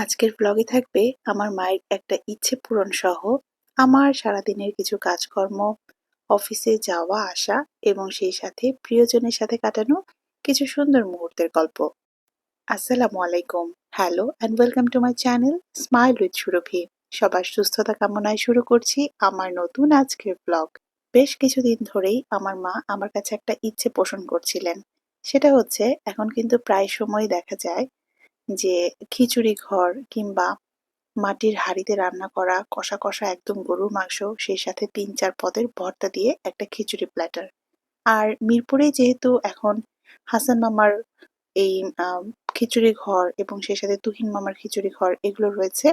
আজকের ব্লগে থাকবে আমার মায়ের একটা ইচ্ছে পূরণ সহ আমার সারাদিনের কিছু কাজকর্ম, অফিসে যাওয়া, আসা এবং সেই সাথে প্রিয়জনের সাথে কাটানো কিছু সুন্দর মুহূর্তের গল্প। আসসালামু আলাইকুম। Hello and welcome to my channel smile with Surovi সবার সুস্থতা কামনায় শুরু করছি আমার নতুন আজকের ব্লগ বেশ কিছুদিন ধরেই আমার মা আমার কাছে একটা ইচ্ছে পোষণ করছিলেন। সেটা হচ্ছে, এখন কিন্তু প্রায় সময় দেখা যায় যে খিচুড়ি ঘর কিংবা মাটির হাঁড়িতে রান্না করা কষা কষা একদম গরুর মাংস, সেই সাথে তিন চার পদের ভর্তা দিয়ে একটা খিচুড়ি প্ল্যাটার আর মিরপুরে যেহেতু এখন হাসান মামার এই খিচুড়ি ঘর এবং সেই সাথে তুহিন মামার খিচুড়ি ঘর এগুলো রয়েছে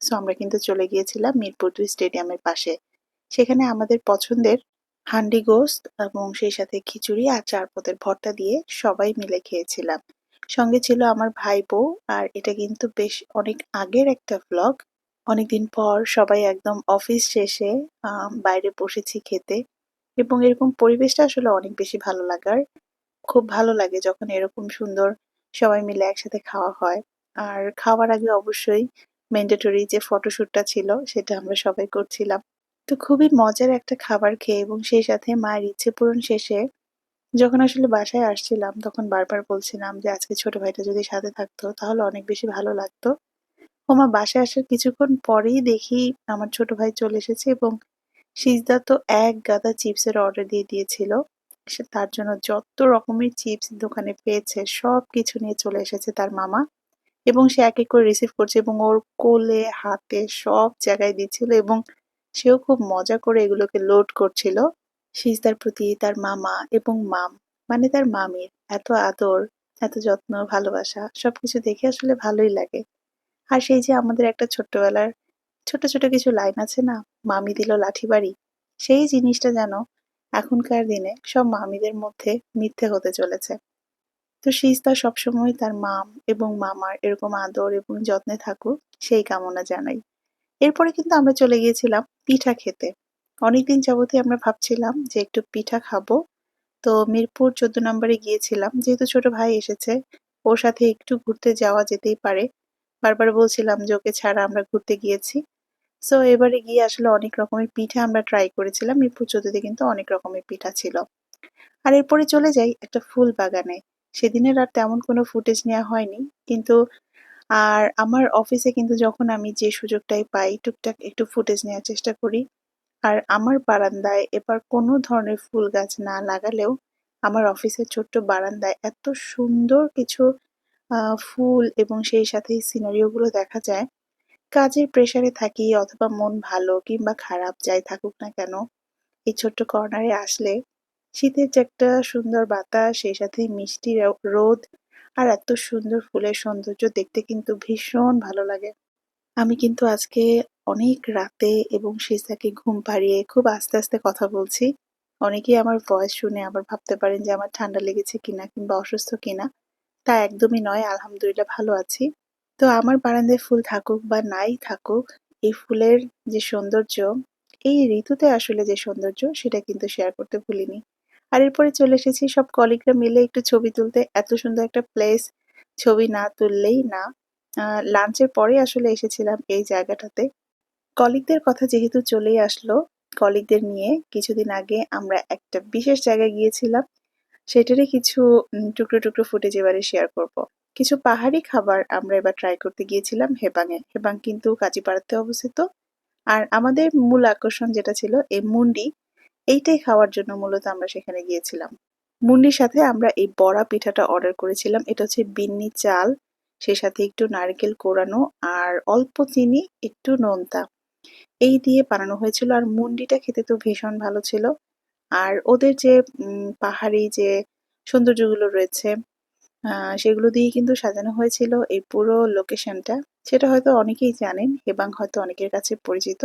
সো আমরা কিন্তু চলে গিয়েছিলাম মিরপুর দুই স্টেডিয়ামের পাশে। সেখানে আমাদের পছন্দের হান্ডি গোস্ত এবং সেই সাথে খিচুড়ি আর চার পদের ভর্তা দিয়ে সবাই মিলে খেয়েছিলাম। সঙ্গে ছিল আমার ভাই বউ আর এটা কিন্তু বেশ অনেক আগের একটা ভ্লগ অনেকদিন পর সবাই একদম অফিস শেষে বাইরে বসেছি খেতে। এবং এরকম পরিবেশটা আসলে অনেক বেশি ভালো লাগার। খুব ভালো লাগে যখন এরকম সুন্দর সবাই মিলে একসাথে খাওয়া হয়। আর খাওয়ার আগে অবশ্যই ম্যান্ডেটরি যে ফটোশ্যুটটা ছিল, সেটা আমরা সবাই করছিলাম। তো খুবই মজার একটা খাবার খেয়ে এবং সেই সাথে মায়ের ইচ্ছে পূরণ শেষে যখন আসলে বাসায় আসছিলাম, তখন বারবার বলছিলাম যে, আজকে ছোট ভাইটা যদি সাথে থাকতো, তাহলে অনেক বেশি ভালো লাগতো। ওমা, বাসায় আসার কিছুক্ষণ পরেই দেখি আমার ছোট ভাই চলে এসেছে এবং সিজদা তো এক গাদা চিপসের অর্ডার দিয়ে দিয়েছিল। সে তার জন্য যত রকমের চিপস দোকানে পেয়েছে সব কিছু নিয়ে চলে এসেছে তার মামা। এবং সে এক এক করে রিসিভ করছে এবং ওর কোলে, হাতে সব জায়গায় দিচ্ছিল এবং সেও খুব মজা করে এগুলোকে লোড করছিল। সিজদার প্রতি তার মামা এবং মাম মানে তার মামির এত আদর, এত যত্ন, ভালোবাসা, সবকিছু দেখে আসলে ভালোই লাগে। আর সেই যে আমাদের একটা ছোট্টবেলার ছোট ছোট কিছু লাইন আছে না, মামি দিল লাঠি বাড়ি, সেই জিনিসটা যেন এখনকার দিনে সব মামিদের মধ্যে মিথ্যে হতে চলেছে। তো সিজদা সবসময় তার মাম এবং মামার এরকম আদর এবং যত্নে থাকুক, সেই কামনা জানাই। এরপরে কিন্তু আমরা চলে গিয়েছিলাম পিঠা খেতে। অনেকদিন যাবতই আমরা ভাবছিলাম যে একটু পিঠা খাব। তো মিরপুর চোদ্দ নম্বরে গিয়েছিলাম। যেহেতু ছোট ভাই এসেছে, ওর সাথে একটু ঘুরতে যাওয়া যেতেই পারে। বারবার বলছিলাম যে ওকে ছাড়া আমরা ঘুরতে গিয়েছি। সো এবারে গিয়ে আসলে অনেক রকমের পিঠা আমরা ট্রাই করেছিলাম। মিরপুর চোদ্দতে কিন্তু অনেক রকমের পিঠা ছিল। আর এরপরে চলে যাই একটা ফুল বাগানে। সেদিনের আর তেমন কোনো ফুটেজ নেওয়া হয়নি। কিন্তু আর আমার অফিসে কিন্তু যখন আমি যে সুযোগটাই পাই, টুকটাক একটু ফুটেজ নেওয়ার চেষ্টা করি আর আমার বারান্দায় এবার কোনো ধরনের ফুল গাছ না লাগালেও আমার অফিসের ছোট্ট বারান্দায় এত সুন্দর কিছু ফুল এবং সেই সাথে সিনারিওগুলো দেখা যায়। কাজের প্রেশারে থাকি অথবা মন ভালো কিংবা খারাপ যাই থাকুক না কেন, এই ছোট্ট কর্নারে আসলে শীতের যে একটা সুন্দর বাতাস, সেই সাথে মিষ্টি রোদ আর এত সুন্দর ফুলের সৌন্দর্য দেখতে কিন্তু ভীষণ ভালো লাগে। আমি কিন্তু আজকে অনেক রাতে এবং সিসাকে ঘুম পাড়িয়ে খুব আস্তে আস্তে কথা বলছি। অনেকেই আমার ভয়েস শুনে আবার ভাবতে পারেন যে আমার ঠান্ডা লেগেছে কিনা কিংবা অসুস্থ কিনা। তা একদমই নয়, আলহামদুলিল্লাহ ভালো আছি। তো আমার বারান্দায় ফুল থাকুক বা নাই থাকুক, এই ফুলের যে সৌন্দর্য, এই ঋতুতে আসলে যে সৌন্দর্য, সেটা কিন্তু শেয়ার করতে ভুলিনি। আর এরপরে চলে এসেছি, সব কলিগরা মিলে একটু ছবি তুলতে। এত সুন্দর একটা প্লেস ছবি না তুললেই না। লাঞ্চের পরে আসলে এসেছিলাম এই জায়গাটাতে। কলিগদের কথা যেহেতু চলেই আসলো, কলিগদের নিয়ে কিছুদিন আগে আমরা একটা বিশেষ জায়গায় গিয়েছিলাম। সেটারই কিছু টুকরো টুকরো ফুটেজ এবারে শেয়ার করব। কিছু পাহাড়ি খাবার আমরা এবার ট্রাই করতে গিয়েছিলাম হেবাঙে। হেবাং কিন্তু কাজীপাড়াতে অবস্থিত। আর আমাদের মূল আকর্ষণ যেটা ছিল এই মুন্ডি, এইটাই খাওয়ার জন্য মূলত আমরা সেখানে গিয়েছিলাম। মুন্ডির সাথে আমরা এই বড়া পিঠাটা অর্ডার করেছিলাম। এটা হচ্ছে বিন্নি চাল সেই সাথে একটু নারকেল কোরানো আর অল্প চিনি, একটু নোনতা। এই দিয়ে বানানো হয়েছিল। আর মুন্ডিটা খেতে তো ভীষণ ভালো ছিল। আর ওদের যে পাহাড়ি যে সৌন্দর্যগুলো রয়েছে সেগুলো দিয়ে কিন্তু সাজানো হয়েছিল এই পুরো লোকেশনটা। সেটা হয়তো অনেকেই জানেন এবং হয়তো অনেকের কাছে পরিচিত।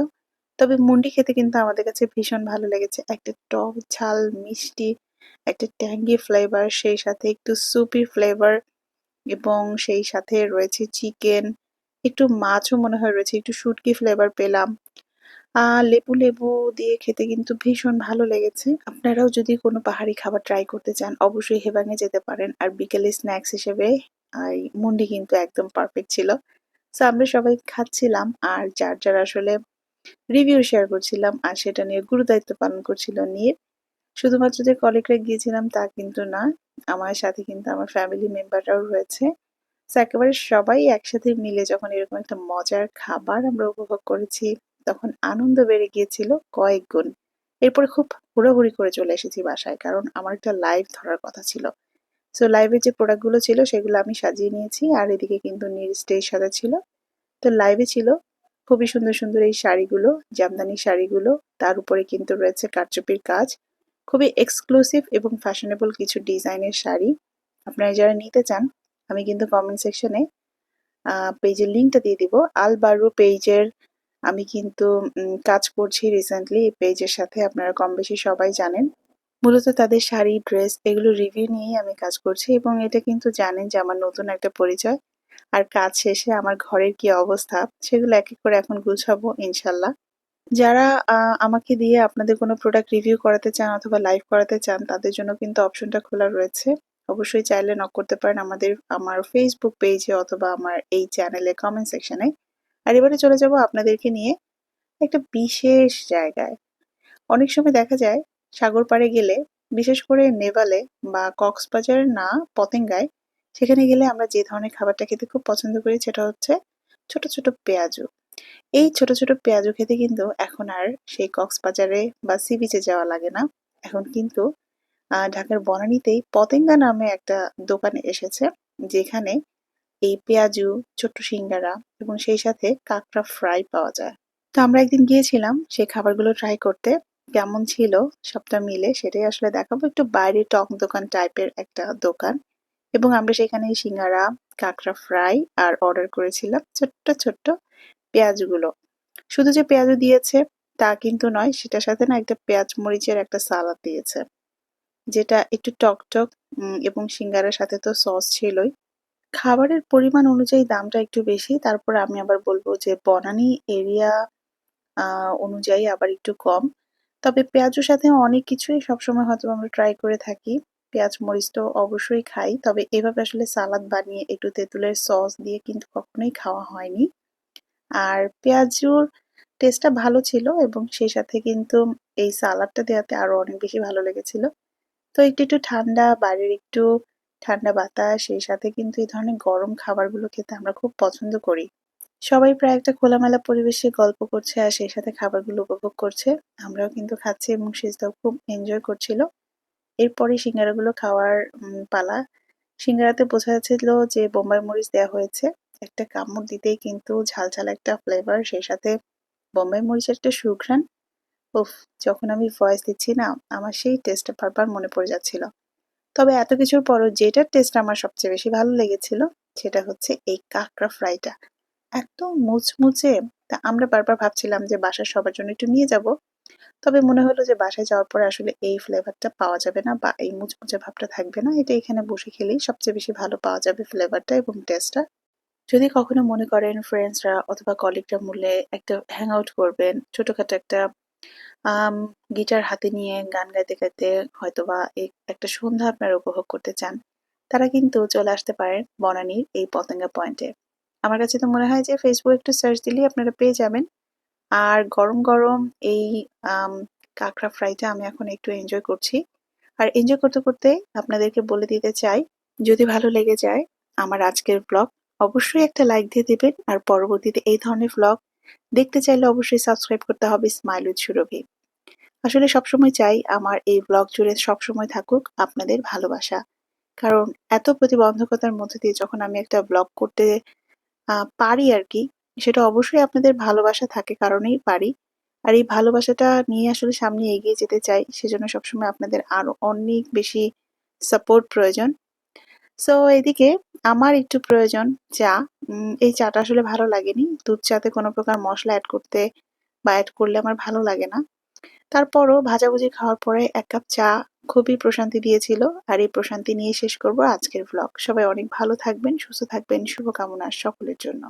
তবে মুন্ডি খেতে কিন্তু আমাদের কাছে ভীষণ ভালো লেগেছে। একটা টক ঝাল, মিষ্টি, একটা ট্যাঙ্গি ফ্লেভার সেই সাথে একটু সুপি ফ্লেভার এবং সেই সাথে রয়েছে চিকেন একটু মাছও মনে হয় রয়েছে, একটু শুটকি ফ্লেভার পেলাম। লেবু লেবু দিয়ে খেতে কিন্তু ভীষণ ভালো লেগেছে। আপনারাও যদি কোনো পাহাড়ি খাবার ট্রাই করতে চান, অবশ্যই হেবাঙে যেতে পারেন। আর বিকেলে স্ন্যাক্স হিসেবে মুন্ডি কিন্তু একদম পারফেক্ট ছিল। সো আমরা সবাই খাচ্ছিলাম। আর যার যার আসলে রিভিউ শেয়ার করছিলাম, আর সেটা নিয়ে গুরুদায়িত্ব পালন করছিল নিয়ে, শুধুমাত্র যে কলিগরা গিয়েছিলাম তা কিন্তু না। আমার সাথে কিন্তু আমার ফ্যামিলি মেম্বাররাও রয়েছে। তো একেবারে সবাই একসাথে মিলে যখন এরকম একটা মজার খাবার আমরা উপভোগ করেছি, তখন আনন্দ বেড়ে গিয়েছিল কয়েক গুণ এরপরে খুব হুড়োহুড়ি করে চলে এসেছি বাসায়, কারণ আমার একটা লাইভ ধরার কথা ছিল। সো লাইভের যে প্রোডাক্টগুলো ছিল, সেগুলো আমি সাজিয়ে নিয়েছি, আর এদিকে কিন্তু নীল স্টেজ সাজা ছিল। তো লাইভে ছিল খুবই সুন্দর সুন্দর এই শাড়িগুলো, জামদানি শাড়িগুলো, তার উপরে কিন্তু রয়েছে কারচুপির কাজ। খুবই এক্সক্লুসিভ এবং ফ্যাশনেবল কিছু ডিজাইনের শাড়ি। আপনারা যারা নিতে চান আমি কিন্তু কমেন্ট সেকশনে পেজের লিঙ্কটা দিয়ে দিব। আল বারু পেজের আমি কিন্তু কাজ করছি রিসেন্টলি এই পেজের সাথে আপনারা কম বেশি সবাই জানেন। মূলত তাদের শাড়ি ড্রেস এগুলো রিভিউ নিয়েই আমি কাজ করছি এবং এটা কিন্তু জানেন যে আমার নতুন একটা পরিচয়। আর কাজ শেষে আমার ঘরের কি অবস্থা, সেগুলো এক এক করে এখন গুছাবো, ইনশাল্লাহ। যারা আমাকে দিয়ে আপনাদের কোনো প্রোডাক্ট রিভিউ করাতে চান অথবা লাইভ করাতে চান, তাদের জন্য কিন্তু অপশনটা খোলা রয়েছে। অবশ্যই চাইলে নক করতে পারেন আমাদের, আমার ফেসবুক পেজে অথবা আমার এই চ্যানেলে কমেন্ট সেকশনে আর এবারে চলে যাব আপনাদেরকে নিয়ে একটা বিশেষ জায়গায়। অনেক সময় দেখা যায় সাগর পাড়ে গেলে, বিশেষ করে নেভালে বা কক্সবাজার না পতেঙ্গায়, সেখানে গেলে আমরা যে ধরনের খাবারটা খেতে খুব পছন্দ করি সেটা হচ্ছে ছোট ছোট পেঁয়াজু। এই ছোট ছোট পেঁয়াজু খেতে কিন্তু এখন আর সেই কক্সবাজারে বা সি বিচে যাওয়া লাগে না। এখন কিন্তু ঢাকার বনানীতেই পতেঙ্গা নামে একটা দোকানে এসেছে, যেখানে এই পেঁয়াজু, ছোট্ট সিঙ্গারা এবং সেই সাথে কাঁকড়া ফ্রাই পাওয়া যায়। তো আমরা একদিন গিয়েছিলাম সেই খাবারগুলো ট্রাই করতে, কেমন ছিল সবটা মিলে সেটাই আসলে দেখাবো। একটু বাইরে টক দোকান টাইপের একটা দোকান এবং আমরা সেখানে সিঙ্গারা, কাঁকড়া ফ্রাই আর অর্ডার করেছিলাম ছোট্ট ছোট্ট পেঁয়াজগুলো। শুধু যে পেঁয়াজ দিয়েছে তা কিন্তু নয়, সেটার সাথে না একটা পেঁয়াজ মরিচের একটা সালাদ দিয়েছে। যেটা একটু টক টক এবং সিঙ্গারার সাথে তো সস ছিলই। খাবারের পরিমাণ অনুযায়ী দামটা একটু বেশি, তারপর আমি আবার বলব যে বনানী এরিয়া অনুযায়ী আবার একটু কম। তবে পেঁয়াজের সাথে অনেক কিছুই সবসময় হয়তো আমরা ট্রাই করে থাকি। পেঁয়াজ মরিচ তো অবশ্যই খাই, তবে এভাবে আসলে সালাদ বানিয়ে একটু তেঁতুলের সস দিয়ে কিন্তু কখনোই খাওয়া হয়নি। আর পেঁয়াজুর টেস্টটা ভালো ছিল, এবং সেই সাথে কিন্তু এই সালাদটা দেওয়াতে আরও অনেক বেশি ভালো লেগেছিল। তো একটু একটু ঠান্ডা, বাড়ির একটু ঠান্ডা বাতাস, সেই সাথে কিন্তু এই ধরনের গরম খাবারগুলো খেতে আমরা খুব পছন্দ করি। সবাই প্রায় একটা খোলামেলা পরিবেশে গল্প করছে আর সেই সাথে খাবারগুলো উপভোগ করছে। আমরাও কিন্তু খাচ্ছি এবং সেজদাও খুব এনজয় করছিল। এরপরে সিঙ্গারাগুলো খাওয়ার পালা। সিঙ্গারাতে বোঝা যাচ্ছিল যে বোম্বাই মরিচ দেওয়া হয়েছে। একটা কামড় দিতেই কিন্তু ঝাল ঝাল একটা ফ্লেভার সেই সাথে বোম্বাই মরিচের একটা সুঘ্রাণ উফ, যখন আমি ভয়েস দিচ্ছি না, আমার সেই টেস্টটা বারবার মনে পড়ে যাচ্ছিল। তবে এত কিছুর পরও যেটার টেস্ট আমার সবচেয়ে বেশি ভালো লেগেছিল, সেটা হচ্ছে এই কাঁকড়া ফ্রাইটা এত মুচমুচে, তা আমরা বারবার ভাবছিলাম যে বাসার সবার জন্য একটু নিয়ে যাব, তবে মনে হলো যে বাসায় যাওয়ার পরে আসলে এই ফ্লেভারটা পাওয়া যাবে না বা এই মুচমুচে ভাবটা থাকবে না, এটা এখানে বসে খেলেই সবচেয়ে বেশি ভালো পাওয়া যাবে ফ্লেভারটা এবং টেস্টটা যদি কখনো মনে করেন ফ্রেন্ডসরা অথবা কলিগরা মূলে একটা হ্যাং আউট করবেন, ছোটখাটো একটা গিটার হাতে নিয়ে গান গাইতে গাইতে হয়তোবা একটা সন্ধ্যা আপনারা উপভোগ করতে চান, তারা কিন্তু চলে আসতে পারেন বনানীর এই পতেঙ্গা পয়েন্টে আমার কাছে তো মনে হয় যে ফেসবুক একটু সার্চ দিলেই আপনারা পেয়ে যাবেন। আর গরম গরম এই কাঁকড়া ফ্রাইটা আমি এখন একটু এনজয় করছি। আর এনজয় করতে করতে আপনাদেরকে বলে দিতে চাই, যদি ভালো লেগে যায় আমার আজকের ব্লগ অবশ্যই একটা লাইক দিয়ে দেবেন। আর পরবর্তীতে এই ধরনের ব্লগ দেখতে চাইলে অবশ্যই সাবস্ক্রাইব করতে হবে স্মাইল উইথ সুরভি আসলে সবসময় চাই আমার এই ব্লগ জুড়ে সবসময় থাকুক আপনাদের ভালোবাসা। কারণ এত প্রতিবন্ধকতার মধ্যে দিয়ে যখন আমি একটা ব্লগ করতে পারি আর কি সেটা অবশ্যই আপনাদের ভালোবাসা থাকে কারণেই পারি। আর এই ভালোবাসাটা নিয়ে আসলে সামনে এগিয়ে যেতে চাই, সেজন্য সবসময় আপনাদের আরও অনেক বেশি সাপোর্ট প্রয়োজন। সো এদিকে আমার একটু প্রয়োজন, চা। এই চাটা আসলে ভালো লাগেনি। দুধ চাতে কোনো প্রকার মশলা অ্যাড করতে বা অ্যাড করলে আমার ভালো লাগে না। তারপরও ভাজাভুজি খাওয়ার পরে এক কাপ চা খুবই প্রশান্তি দিয়েছিল। আর এই প্রশান্তি নিয়ে শেষ করব আজকের ব্লগ সবাই অনেক ভালো থাকবেন, সুস্থ থাকবেন। শুভকামনা সকলের জন্য।